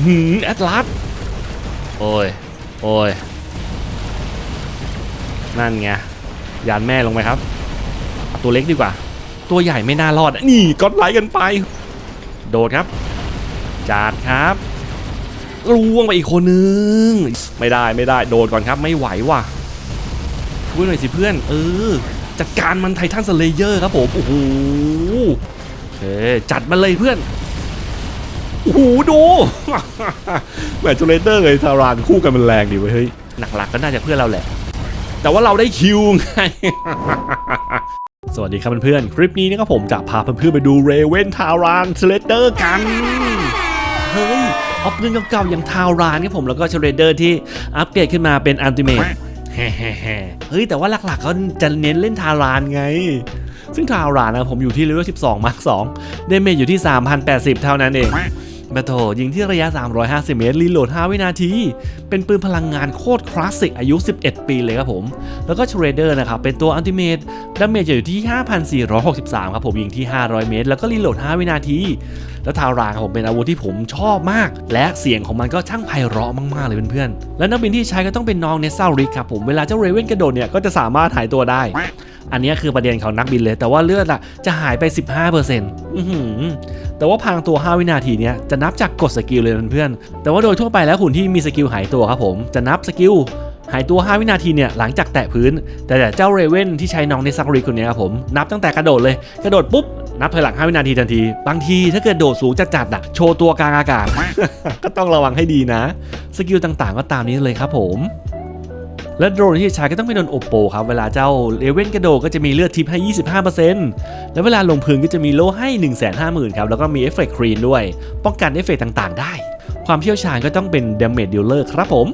อหือแอตลาสโอ้ย โอ้ย นั่นไง ยานแม่ลงไปครับเอาตัวเล็กดีกว่า ตัวใหญ่ไม่น่ารอด นี่ก็ไลค์กันไป โดดครับ จาดครับล่วงไปอีกคนนึง ไม่ได้ไม่ได้ โดดก่อนครับ ไม่ไหวว่ะช่วยหน่อยสิเพื่อน เออ จัดการมันไททันสเลเยอร์ครับผม โอ้โหโอเคจัดมาเลยเพื่อนโอ้โหดูแหมจูเลเตอร์เลยทารานคู่กันมันแรงดีเว้ยเฮ้ยหลักๆก็น่าจะเพื่อนเราแหละ แต่ว่าเราได้คิวไงสวัสดีครับเพื่อนๆ คลิปนี้นะครับผมจะพาเพื่อนๆไปดูเรเวนทารานสเลเตอร์กัน เฮ้ยออฟเรื่องเก่าๆอย่างทารานครับผมแล้วก็เชเรเดอร์ที่อัปเกรดขึ้นมาเป็นอัลติเมทแฮ่ๆๆเฮ้ยแต่ว่าหลักๆเขาจะเน้นเล่นทารานไง ซึ่งทารานนะผมอยู่ที่เลเวล12มาร์ค2เดเมจอยู่ที่ 3,080 เท่านั้นเอง แบทโทยิงที่ระยะ 350 เมตร รีโหลด 5 วินาที เป็นปืนพลังงานโคตรคลาสสิกอายุ 11 ปีเลยครับผม แล้วก็เชเรเดอร์นะครับ เป็นตัวอัลติเมทดาเมจจะอยู่ที่ 5,463 ครับผม ยิงที่ 500 เมตร แล้วก็รีโหลด 5 วินาทีแล้วทาราครับผมเป็นอาวุธที่ผมชอบมาก และเสียงของมันก็ช่างไพเราะมากๆเลยเพื่อนๆและนักบินที่ใช้ก็ต้องเป็นน้องเนสซาริกครับผมเวลาเจ้าเรเวนกระโดดเนี่ยก็จะสามารถหายตัวได้ อันนี้คือประเด็นของนักบินเลย แต่ว่าเลือดอะจะหายไป 15%อแต่ว่าพังตัว 5 วินาทีเนี้ยจะนับจากกดสกิลเลยเพื่อนๆแต่ว่าโดยทั่วไปแล้วหุ่นที่มีสกิลหายตัวครับผมจะนับสกิลหายตัว 5 วินาทีเนี่ยหลังจากแตะพื้น แต่เจ้าเรเว่นที่ใช้น้องในซักริคนนี้ครับผม นับตั้งแต่กระโดดเลย กระโดดปุ๊บ นับถอยหลัง 5 วินาทีทันที บางทีถ้าเกิดโดดสูงจัดๆอะโชว์ตัวกลางอากาศ ก็ต้องระวังให้ดีนะ สกิลต่างๆ ก็ตามนี้เลยครับผม และโดรนที่ใช้ก็ต้องเป็นโดรนโอโปครับ เวลาเจ้าเลเว่นกระโดดก็จะมีเลือดทิปให้ 25%แล้วเวลาลงพื้นก็จะมีโล่ให้ 150,000ครับ แล้วก็มีเอฟเฟกต์ครีนด้วย ป้องกันเอฟเฟกต์ต่างๆ ได้ ความเชี่ยวชาญก็ต้องเป็นด a เมจดิลเลอร์ครับผม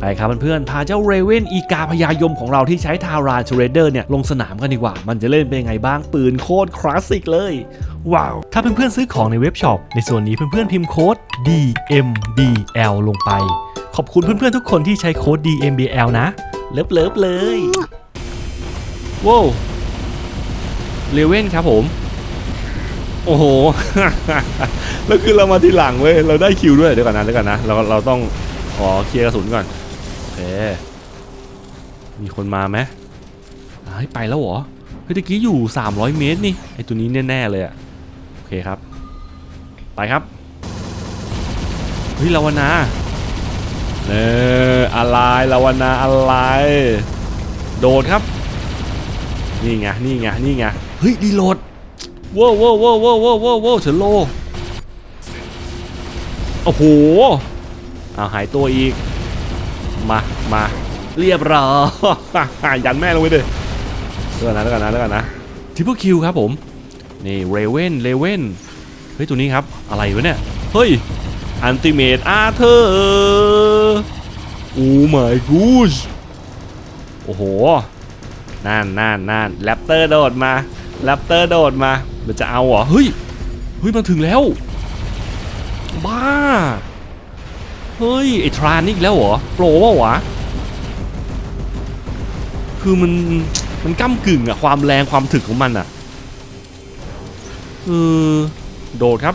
ไปครับเพื่อนๆพาเจ้าเรเว่นอีกาพยายมของเราที่ใช้ทารานชูเรเดอร์เนี่ยลงสนามกันดีกว่า มันจะเล่นเป็นยังไงบ้างปืนโคตรคลาสสิกเลย ว้าว ถ้าเพื่อนๆซื้อของในเว็บช็อปในส่วนนี้เพื่อนๆพิมพ์โค้ด DMBL ลงไป ขอบคุณเพื่อนๆทุกคนที่ใช้โค้ด DMBL นะ เลิฟเลิฟๆเลยว้าวเลเว่นครับผม โอ้โห แล้วคือเรามาทีหลังเว้ย เราได้คิวด้วย เดี๋ยวก่อนนะ เดี๋ยวก่อนนะ เราเราต้องขอเคลียร์กระสุนก่อนโอเค มีคนมาไหมเฮ้ยไปแล้วเหรอ เฮ้ยตะกี้อยู่ 300 เมตรนี่ ไอตัวนี้แน่ๆเลยอะโอเคครับ ไปครับ เฮ้ยลาวนาเอออะไรลาวนาอะไร โดดครับ นี่ไง นี่ไง นี่ไง เฮ้ยดีโหลดว้าวว้าวว้าวว้าวว้าวว้าวเฉลโล โอ้โห เอาหายตัวอีก มามาเรียบร้อยยันแม่ลงไปเลยแล้วกันนะแล้วกันนะแล้วกันนะทิปเปิลคิวครับผมนี่เรเวนเรเวนเฮ้ยตัวนี้ครับอะไรวะเนี่ยเฮ้ยอันติเมตอาเธอร์โอ้ my gosh โอ้โหนั่นนั่นนั่นแรปเตอร์โดดมาแรปเตอร์โดดมามันจะเอาเหรอเฮ้ยเฮ้ยมันถึงแล้วบ้า เฮ้ย ไอ้ทรานนี่อีกแล้วเหรอ โปรวะวะ คือมัน มันก้ากึ่งอะความแรงความถึกของมันอะเออโดดครับ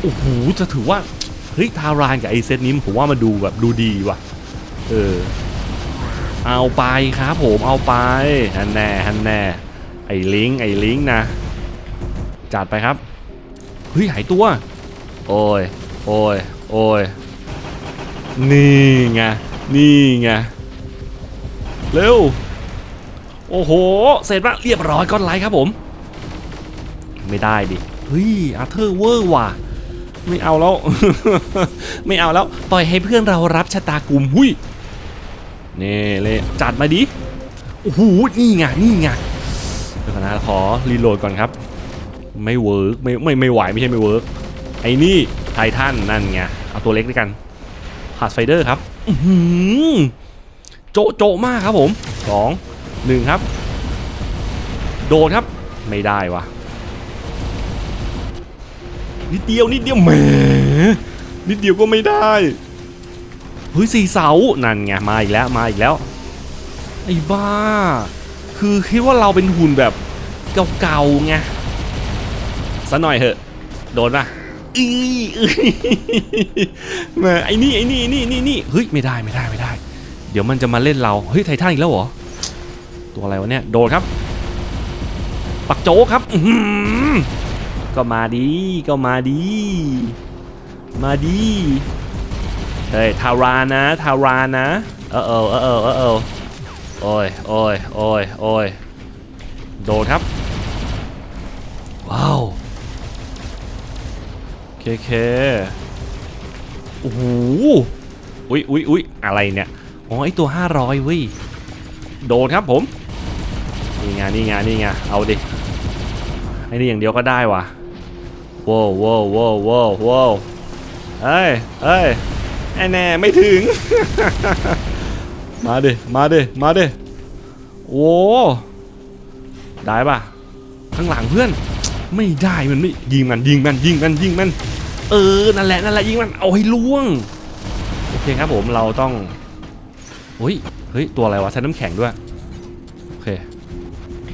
โอ้โห จะถือว่า เฮ้ย ทารานกับไอเซตนี้ผมว่ามันดูแบบดูดีว่ะ เออ เอาไปครับผมเอาไปฮันแน่ฮันแน่ ไอ้ลิงไอ้ลิงนะ จัดไปครับ เฮ้ย หายตัว โอ้ย โอ้ย โอ้ย นี่ไง นี่ไง เร็ว โอ้โห เสร็จละเรียบร้อยก้อนไลค์ครับผม ไม่ได้ดิ เฮ้ย อาเธอร์เวอร์ว่ะ ไม่เอาแล้ว ไม่เอาแล้ว ปล่อยให้เพื่อนเรารับชะตากลุ่มหุยนี่เลยจัดมาดิ โอ้โห นี่ไง นี่ไงเดี๋ยวนะขอรีโหลดก่อนครับ ไม่เวิร์กไม่ไม่ไม่ไหวไม่ใช่ไม่เวิร์กไอ้นี่ ไททันนั่นไง เอาตัวเล็กด้วยกันพาสไฟเดอร์ครับโจโจมากครับผมสองหนึ่งครับ โดนครับ ไม่ได้วะนิดเดียวนิดเดียวแหมนิดเดียวก็ไม่ได้เฮ้ยสี่เสา นั่นไง มาอีกแล้วมาอีกแล้ว ไอ้บ้า คือคิดว่าเราเป็นหุ่นแบบเก่าๆไงซะหน่อยเหอะ โดนปะ อีอีแหมาไอ้นี่ไอ้นี่ไอ้นี่นี่นี่เฮ้ยไม่ได้ไม่ได้ไม่ได้ เดี๋ยวมันจะมาเล่นเราเฮ้ยไททันอีกแล้วเหรอตัวอะไรวะเนี่ยโดนครับ ปักโจกครับก็มาดีก็มาดี มาดีเฮ้ยทารานะทารานะเออเออเออเออเออโอ้ยโอ้ยโอ้ยโอ้ยโดนครับว้าว เคเคโอ้โหอุ้ยอุ้ยอุ้ยอะไรเนี่ย อ๋อ ไอตัว 500เว้ย โดนครับผม นี่ไงนี่ไงนี่ไงเอาดิ ไอ้นี่อย่างเดียวก็ได้ว่ะว้าวว้าวว้าวว้าวว้าวเฮ้ยเฮ้ยไอแน่ไม่ถึง มาดิ มาดิ มาดิ โอ้ได้ปะข้างหลังเพื่อน ไม่ได้มันไม่ยิงมันยิงมันยิงมันยิงมัน เออ นั่นแหละ นั่นแหละยิงมัน เอาให้ล่วง โอเคครับผมเราต้องเฮ้ย เฮ้ย ตัวอะไรวะใช้น้ำแข็งด้วย โอเค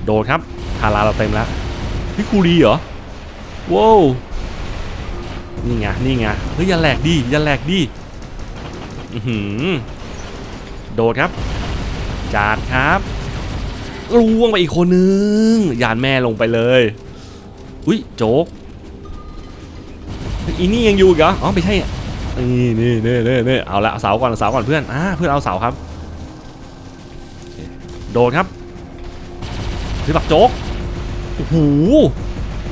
โดนครับทาราเราเต็มแล้วพี่คูรีเหรอ ว้าวนี่ไง นี่ไง เฮ้ย อย่าแหลกดิ อย่าแหลกดิ อือหือ โดดครับ จาดครับล่วงไปอีกคนนึง ยานแม่ลงไปเลย อุ้ย โจ๊ก อีนี่ยังอยู่เหรออ๋อไม่ใช่อะนี่นี่นี่นี่นี่เอาละเสาก่อนเสาก่อนเพื่อนอ่าเพื่อนเอาเสาครับโอเคโดนครับพี่ปักโจ๊กโอ้โห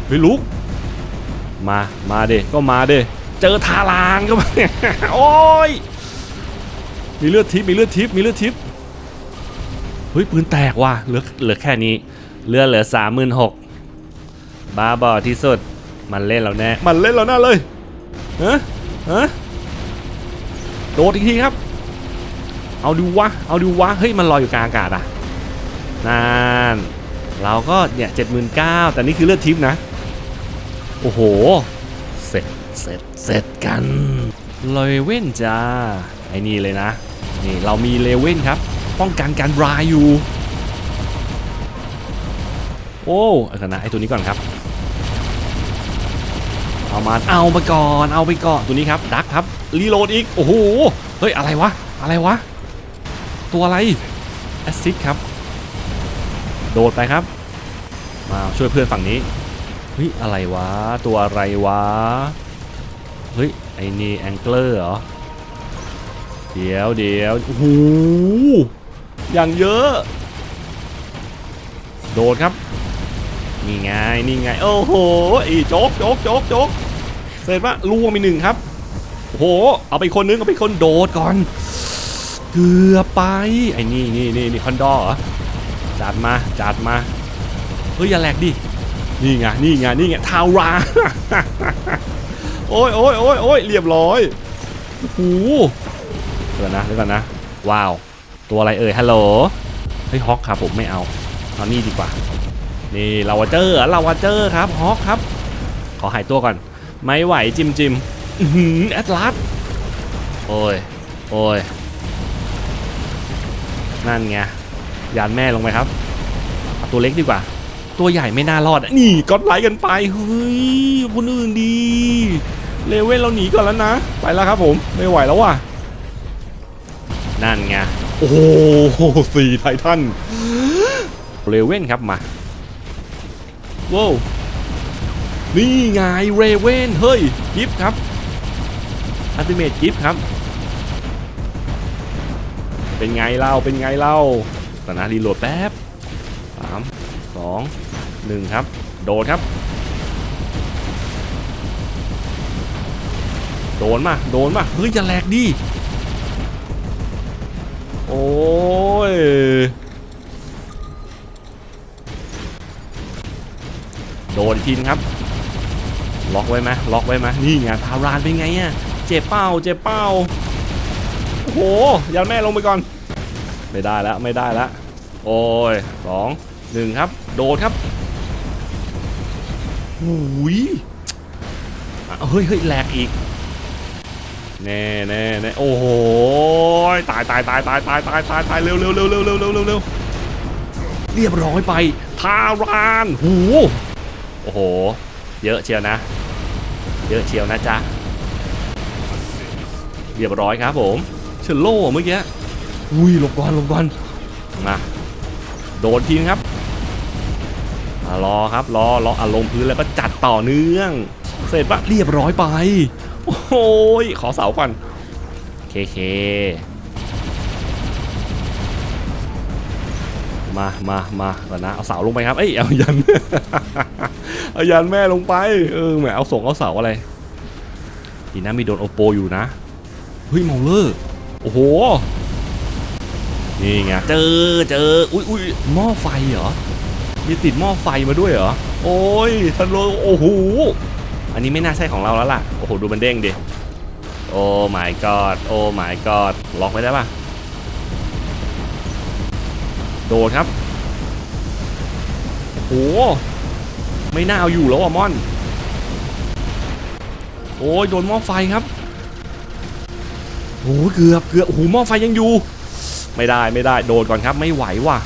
เฮ้ยลุกมามาเดก็มาเดเจอทารางก็มาโอ้ยมีเลือดทิพมีเลือดทิพมีเลือดทิพเฮ้ยปืนแตกว่ะเหลือเหลือแค่นี้เลือดเหลือสามหมื่นหกบ้าบอที่สุด มันเล่นเราแน่ มันเล่นเราแน่เลยฮะฮะโดดอีกทีครับ เอาดูวะ เอาดูวะ เฮ้ย มันลอยอยู่กลางอากาศอะนั่นเราก็เนี่ยเจ็ดหมื่นเก้าแต่นี่คือเลือดทิพย์นะ โอ้โห เสร็จ เสร็จ เสร็จกัน เลเว่นจ้า ไอ้นี่เลยนะ นี่เรามีเลเว่นครับ ป้องกันการบรายอยู่ โอ้เอากันนะไอ้ตัวนี้ก่อนครับ เอามาเอาไปก่อนเอาไปก่อนตัวนี้ครับดักครับรีโหลดอีกโอ้โหเฮ้ยอะไรวะอะไรวะตัวอะไรแอสซิดครับโดดไปครับ มาช่วยเพื่อนฝั่งนี้เฮ้ยอะไรวะตัวอะไรวะเฮ้ยไอ้นี่แองเกิลเหรอเดี๋ยวเดี๋ยวโอ้โหอย่างเยอะ โดดครับนี่ไงนี่ไงโอ้โหอีโจ๊กโจ๊กโจ๊กโจ๊ก เสร็จปะล่วงไปหนึ่งครับโอ้โห เอาไปคนนึง เอาไปคนโดดก่อน เกือบไป ไอ้นี่นี่นี่นี่คอนดอร์เหรอจัดมา จัดมา เฮ้ยอย่าแหลกดิ นี่ไง นี่ไง นี่ไง ทาวรา โอ้ยโอ้ยโอ้ยโอ้ยเรียบร้อยโอ้โหเดี๋ยวนะเดี๋ยวก่อนนะ ว้าว ตัวอะไรเอ่ย ฮัลโหล เฮ้ยฮอกครับผมไม่เอา เอานี่ดีกว่า นี่ลาวาเจอร์เลาวาเจอร์ครับฮอกครับ ขอหายตัวก่อน ไม่ไหวจิมจิมอื้อหือแอตลาสโอ้ย โอ้ย นั่นไงยานแม่ลงไปครับเอาตัวเล็กดีกว่า ตัวใหญ่ไม่น่ารอดอะนี่ก็ไลค์กันไป เฮ้ยคนอื่นดี เลเว่นเราหนีก่อนแล้วนะ ไปแล้วครับผม ไม่ไหวแล้วว่ะ นั่นไง โอ้โหสี่ไททันเลเว่นครับมา ว้าว นี่ไงเรเวนเฮ้ยกิฟต์ครับอัลติเมทกิฟต์ครับ เป็นไงเล่าเป็นไงเล่าตนนะรีโหลดแป๊บสามสองหนึ่งครับ โดดครับ โดนมาโดนมาเฮ้ยจะแหลกดิโอ้ยโดนอีกทีนึงครับ ล็อกไว้ไหมล็อกไว้ไหมนี่ไงทารานเป็นไงอะเจ็บเป้าเจ็บเป้าโอ้โหยันแม่ลงไปก่อน ไม่ได้แล้วไม่ได้แล้วโอ้ยสองหนึ่งครับ โดดครับหูยเฮ้ยเฮ้ยแหลกอีกแน่แน่แน่โอ้โหตายตายตายตายตายตายตายตายเร็วเร็วเร็วเร็วเร็วเร็วเร็วเร็วเรียบร้อยไปทารานหูโอ้โห เยอะเชียวนะ เยอะเชียวนะจ๊ะ เรียบร้อยครับผมเชลโล่เมื่อกี้อุ้ยหลบก่อนหลบก่อนมาโดนทีนะครับมารอครับรอรออารมณ์พื้นแล้วก็จัดต่อเนื่อง เสร็จปะเรียบร้อยไป โอ้โหยขอเสาก่อนเคเคมามามาก่อนนะ เอาเสาลงไปครับ เอ้ย เอายัน เอายันแม่ลงไป เออแหมเอาส่งเอาเสาอะไร ดีนะมีโดนโอโปอยู่นะ เฮ้ยเมาเลอร์โอ้โห นี่ไง เจอเจอ อุ้ยอุ้ยหม้อไฟเหรอ มีติดหม้อไฟมาด้วยเหรอ โอ้ยทันโลโอ้โห อันนี้ไม่น่าใช่ของเราแล้วล่ะ โอ้โห ดูมันเด้งดิ โอ้ my god โอ้ my god ล็อกไว้ได้ปะโดดครับ โอ้โห ไม่น่าเอาอยู่แล้วอะม่อน โอ้ยโดนหม้อไฟครับโอ้โหเกือบเกือบโอ้โหหม้อไฟยังอยู่ ไม่ได้ไม่ได้โดนก่อนครับไม่ไหวว่ะ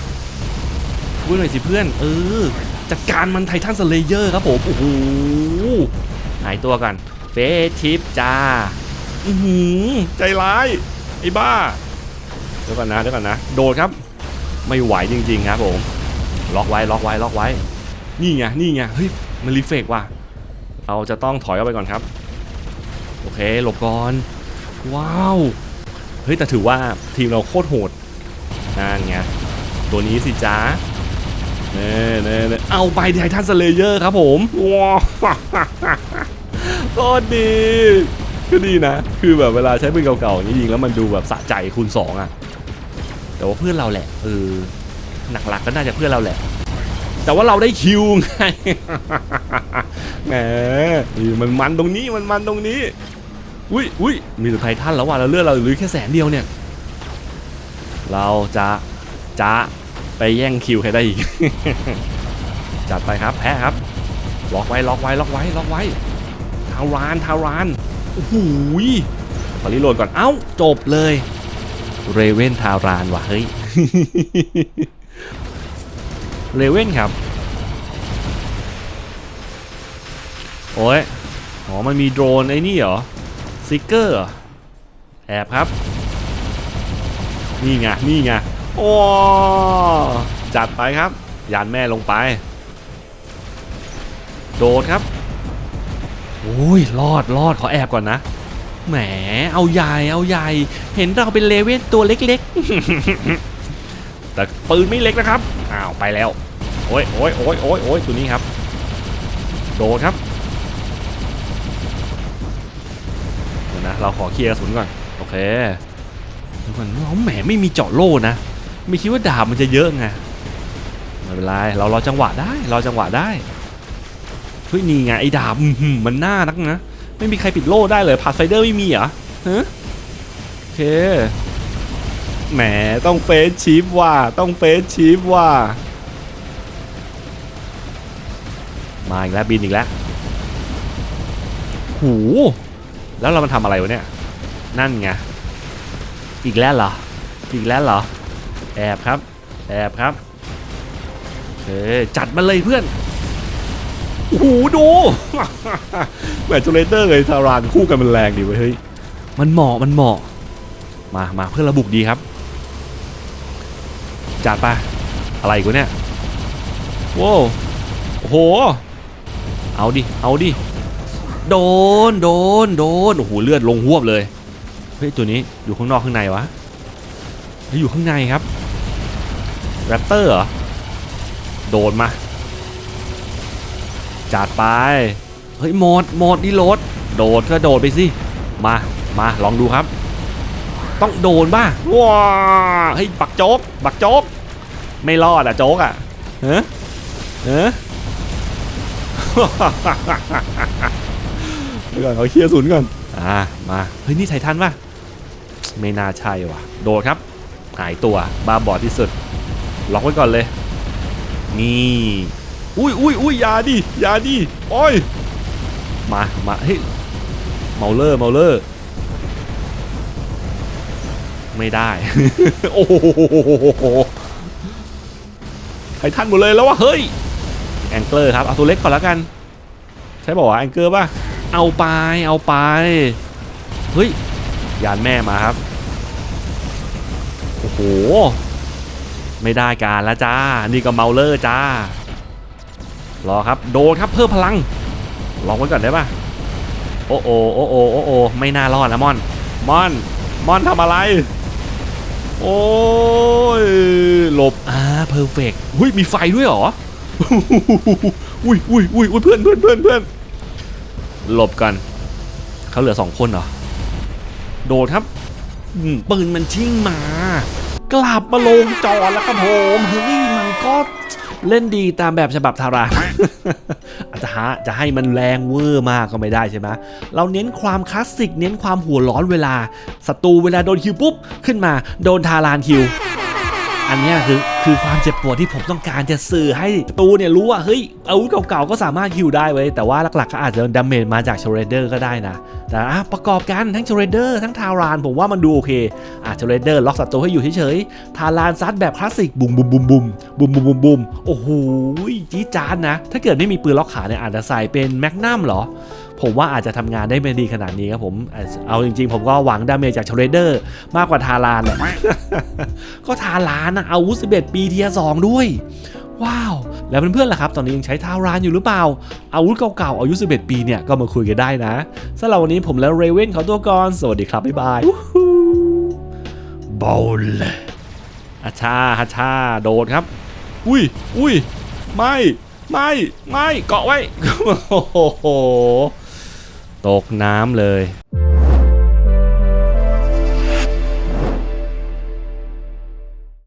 ช่วยหน่อยสิเพื่อน เออจัดการมันไททันสเลเยอร์ครับผมโอ้โหหายตัวกันเฟทิปจ้าอือหือใจร้ายไอ้บ้าเดี๋ยวก่อนนะเดี๋ยวก่อนนะ โดดครับ ไม่ไหวจริงๆครับผม ล็อกไว้ล็อกไว้ล็อกไว้ นี่ไงนี่ไงเฮ้ยมันรีเฟกว่ะเราจะต้องถอยออกไปก่อนครับโอเคหลบก่อนว้าวเฮ้ยแต่ถือว่าทีมเราโคตรโหดนั่นไงตัวนี้สิจ้าเน่เน่เน่เอาไปไททันสเลเยอร์ครับผมว้าวโคตรดีก็ดีนะ คือแบบเวลาใช้ปืนเก่าๆอย่างนี้ยิงแล้วมันดูแบบสะใจคูณสองอะแต่ว่าเพื่อนเราแหละเออหนักหลักก็น่าจะเพื่อนเราแหละ แต่ว่าเราได้คิวไงแหมมันมันตรงนี้มันมันตรงนี้ อุ้ยอุ้ยมีแต่ไททันแล้วว่ะแล้วเลือดเราเหลือแค่แสนเดียวเนี่ย เราจะจะไปแย่งคิวใครได้อีก จัดไปครับแพ้ครับ ล็อกไว้ล็อกไว้ล็อกไว้ล็อกไว้ทารานทารานโอ้โหยขอรีโหลดก่อน เอ้า จบเลย เรเว่นทารานว่ะเฮ้ย เรเว่นครับ โอ้ย อ๋อ มันมีโดรนไอ้นี่เหรอ ซิกเกอร์แอบครับ นี่ไง นี่ไง โอ้จัดไปครับ ยานแม่ลงไป โดดครับ โอ้ย รอดรอดขอแอบก่อนนะ แหม เอาใหญ่ เอาใหญ่ เห็นเราเป็นเลเว่นตัวเล็กๆ แต่ปืนไม่เล็กนะครับ อ้าวไปแล้ว โอ้ยโอ้ยโอ้ยโอ้ยโอ้ยตัวนี้ครับ โดดครับเดี๋ยวนะเราขอเคลียร์กระสุนก่อน โอเคเดี๋ยวก่อนเราแหมไม่มีเจาะโล่นะ ไม่คิดว่าดาบมันจะเยอะไงไม่เป็นไรเรารอจังหวะได้รอจังหวะได้เฮ้ยนี่ไงไอ้ดาบมันน่านักนะ ไม่มีใครปิดโล่ได้เลยพาสไฟเดอร์ไม่มีเหรอฮะโอเค แหมต้องเฟสชีฟว่ะต้องเฟสชีฟว่ะมาอีกแล้วบินอีกแล้วหูแล้วเรามันทำอะไรวะเนี่ย นั่นไงอีกแล้วเหรออีกแล้วเหรอแอบครับแอบครับโอเคจัดมาเลยเพื่อนโอ้โหดูแมตจูเลเตอร์เลยทารานคู่กันมันแรงดีเว้ยเฮ้ยมันเหมาะมันเหมาะมามาเพื่อนระบุกดีครับ จัดไปอะไรกูเนี่ยโว้วโอ้โห เอาดิ เอาดิ โดน โดน โดน โอ้โห เลือดลงหวบเลย เฮ้ย ตัวนี้อยู่ข้างนอกข้างในวะอยู่ข้างในครับ แรปเตอร์เหรอ โดนมา จัดไป เฮ้ย หมด หมดนี่โหลดโดดก็โดดไปสิ มา มา ลองดูครับ ต้องโดนบ้าว้าเฮ้ยบักโจ๊กบักโจ๊กไม่รอดอะโจ๊กอะเฮ้เฮ้เดี๋ยวก่อนเขาเคลียร์ศูนย์ก่อนอ่ามาเฮ้ยนี่ไททันป่ะไม่น่าใช่ว่ะ โดดครับ หายตัวบาบอดที่สุด ล็อกไว้ก่อนเลย นี่อุ้ยอุ้ยอุ้ยอยาดิอยาดิโอ้ยมามาเฮ้ยเมาเลอร์เมาเลอร์ ไม่ได้ โอ้โหไททันหมดเลยแล้ววะเฮ้ยแองเกิลครับเอาตัวเล็กก่อนแล้วกัน ใช่ป่าวะแองเกิลป่ะเอาไปเอาไปเฮ้ยยานแม่มาครับโอ้โหไม่ได้การล้วจ้า นี่ก็เมาเลอร์จ้ารอครับโดนครับเพิ่มพลังลองไว้ก่อนได้ป่ะโอ้โอโอ้โอโอ้โอไม่น่ารอดนะมอนมอนมอนทำอะไร โอ้ยหลบอ่าเพอร์เฟกต์อุ้ยมีไฟด้วยเหรออุ้ยอุ้ยอุ้ยอุ้ยเพื่อนเพื่อนเพื่อนเพื่อนหลบกันเขาเหลือสองคนเหรอโดดครับอืมปืนมันชิ่งมา กลับมาลงจอแล้วครับผมเฮ้ยมัน ก็เล่นดีตามแบบฉบับทาราอาจจะจะให้มันแรงเวอร์มากก็ไม่ได้ใช่ไหมเราเน้นความคลาสสิก เน้นความหัวร้อนเวลาศัตรูเวลาโดนคิวปุ๊บ ขึ้นมาโดนทารานคิว อันนี้คือคือความเจ็บปวดที่ผมต้องการจะสื่อให้ตูเนี่ยรู้ว่าเฮ้ยอาวุธเก่าๆก็สามารถคิวได้เว้ยแต่ว่าหลักๆก็อาจจะดาเมจมาจากเชเรเดอร์ก็ได้นะ แต่ประกอบกันทั้งเชเรเดอร์ทั้งทารานผมว่ามันดูโอเคอะเชเรเดอร์ล็อกศัตรูให้อยู่เฉยๆทารานซัดแบบคลาสสิกบุมบุมบุมบุมบุมบุมบุมบุมโอ้โหจี๊จาดนะ ถ้าเกิดไม่มีปืนล็อกขาเนี่ยอาจจะใส่เป็นแมกนัมเหรอผมว่าอาจจะทำงานได้ไม่ดีขนาดนี้ครับผม เอาจริงๆ ผมก็หวังดาเมจจากเชเรเดอร์มากกว่าทารานแหละ ก็ทารานนะอาวุธ11ปีเทียสองด้วย ว้าว แล้วเพื่อนๆล่ะครับ ตอนนี้ยังใช้ทารานอยู่หรือเปล่า อาวุธเก่าๆอายุ 11 ปีเนี่ยก็มาคุยกันได้นะสำหรับวันนี้ผมและเรเวนขอตัวก่อน สวัสดีครับ บ๊ายบายบอลอาชาฮัชชาโดดครับ อุ้ยอุ้ยไม่ไม่ไม่เกาะไว้ โอ้โห ตกน้ำเลย